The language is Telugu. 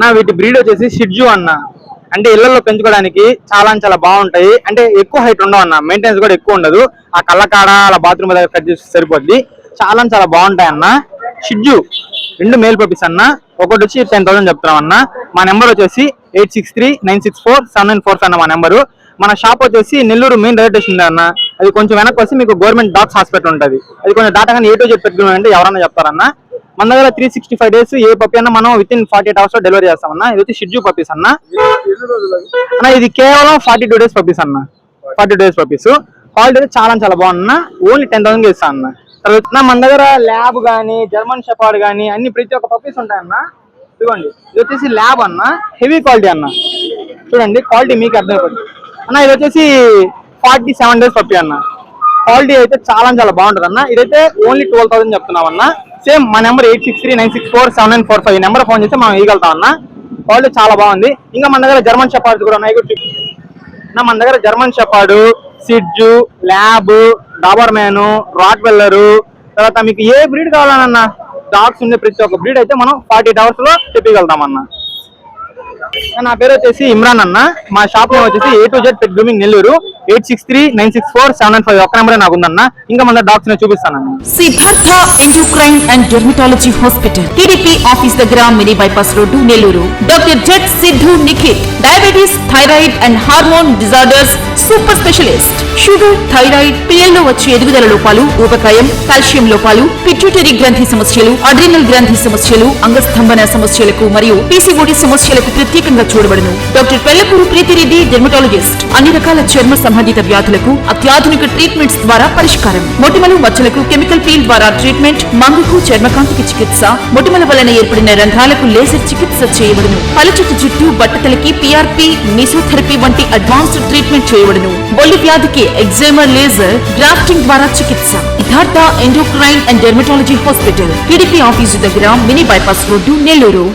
నా వీటి బ్రీడ్ వచ్చేసి షిడ్జు అన్న. అంటే ఇళ్ళలో పెంచుకోవడానికి చాలా చాలా బాగుంటాయి. అంటే ఎక్కువ హైట్ ఉండవు అన్న. మెయింటెనెన్స్ కూడా ఎక్కువ ఉండదు. ఆ కళ్ళకాడ అలా బాత్రూమ్ దగ్గర కట్ చేసి సరిపోద్ది. చాలా చాలా బాగుంటాయి అన్న. షిడ్జు రెండు మేల్ పప్పీస్ అన్న. ఒకటి వచ్చి టెన్ థౌసండ్ చెప్తున్నాం అన్న. మా నెంబర్ వచ్చేసి eight six three nine six four seven nine four అన్న మా నెంబరు మన షాప్ వచ్చేసి నెల్లూరు మెయిన్ రైల్వే స్టేషన్ ఉంది అన్న. అది కొంచెం వెనక్కి వచ్చి మీకు గవర్నమెంట్ డాక్స్ హాస్పిటల్ ఉంటుంది. అది కొంచెం దాటగానే ఏ టూ చెప్పి పెట్టుకున్నాం అంటే ఎవరన్నా చెప్తారన్నా. మన దగ్గర త్రీ సిక్స్టీ ఫైవ్ డేస్ ఏ పప్పి అన్న మనం విత్ ఇన్ ఫార్టీ ఎయిట్ అవర్స్లో డెలివరీ చేస్తామన్నా. ఇది వచ్చి షిడ్యూ పప్పీస్ అన్న. అన్న ఇది కేవలం ఫార్టీ టూ డేస్ పప్పీస్ అన్న. ఫార్టీ డేస్ పప్పీస్ క్వాలిటీ అయితే చాలా చాలా బాగున్నా. ఓన్లీ టెన్ థౌసండ్ ఇస్తాను అన్న తర్వాత మన దగ్గర ల్యాబ్ కానీ జర్మన్ షెపార్డ్ కానీ అన్ని ప్రతి ఒక్క పప్పీస్ ఉంటాయన్న. ఇదిగోండి ఇది వచ్చేసి ల్యాబ్ అన్న. హెవీ క్వాలిటీ అన్న. చూడండి క్వాలిటీ మీకు అర్థమైపోతుంది. అన్న ఇది వచ్చేసి ఫార్టీ సెవెన్ డేస్ పప్పి అన్న. క్వాలిటీ అయితే చాలా చాలా బాగుంటుంది అన్న ఇదైతే ఓన్లీ ట్వెల్వ్ థౌసండ్ చెప్తున్నాం అన్న సేమ్ మా number eight six three nine six four seven nine four five number phone చేస్తే మనం ఇవ్వగలుగుతాం అన్న. క్వాలిటీ చాలా బాగుంది. ఇంకా మన దగ్గర జర్మన్ షెపార్డ్స్ కూడా ఉన్నాయి. కూడా మన దగ్గర German shepherd shih tzu lab doberman rottweiler తర్వాత మీకు ఏ బ్రీడ్ కావాలన్నా డాగ్స్ ఉండే ప్రతి ఒక్క బ్రీడ్ అయితే మనం ఫార్టీ ఎయిట్ అవర్స్లో చెప్పగలుగుతాం అన్న. నా పేరు వచ్చేసి ఇమ్రాన్ అన్న. మా షాప్ నేమ్ వచ్చేసి A to Z pet grooming Nellore. Eight six three nine six four seven nine five ఒక్క నెంబర్ నాకు ఉందన్న ఇంకా మన డాగ్స్ నేను చూపిస్తాను Siddhartha endocrine and dermatology hospital TDP office దగ్గర mini bypass road Nellore. Doctor jet Siddhu Nikhit diabetes thyroid and hormone disorders super specialist sugar thyroid పిల్లల్లో వచ్చే ఎదుగుదల లోపాలు ఊబకాయం కాల్షియం లోపాలు పిట్యూటరీ గ్రంథి సమస్యలు అడ్రినల్ గ్రంథి సమస్యలు అంగస్తంభన సమస్యలకు మరియు పీసీఓడి సమస్యలకు ప్రత్యేకంగా చూడబడును. డాక్టర్ పెళ్ళపూరు ప్రీతిరెడ్డి డెర్మటాలజిస్ట్ అన్ని రకాల చర్మ సంబంధిత వ్యాధులకు అత్యాధునిక ట్రీట్మెంట్స్ ద్వారా పరిష్కారం. మొటిమలు మచ్చలకు కెమికల్ పీల్ ద్వారా ట్రీట్మెంట్ మంగుకు చర్మకాంతికి చికిత్స. మొటిమల వలన ఏర్పడిన రంధ్రాలకు లేజర్ చికిత్స చేయబడును. పలుచుట్టు జుట్టు బట్టతలకి పిఆర్పి మిసోథెరపీ వంటి అడ్వాన్స్డ్ ట్రీట్మెంట్ చేయబడును. బొల్లి వ్యాధికి ఎగ్జైమర్ లేజర్ గ్రాఫ్టింగ్ ద్వారా చికిత్స. Siddhartha endocrine and dermatology hospital TDP office దగ్గర మినీ బైపాస్ రోడ్డు నెల్లూరు.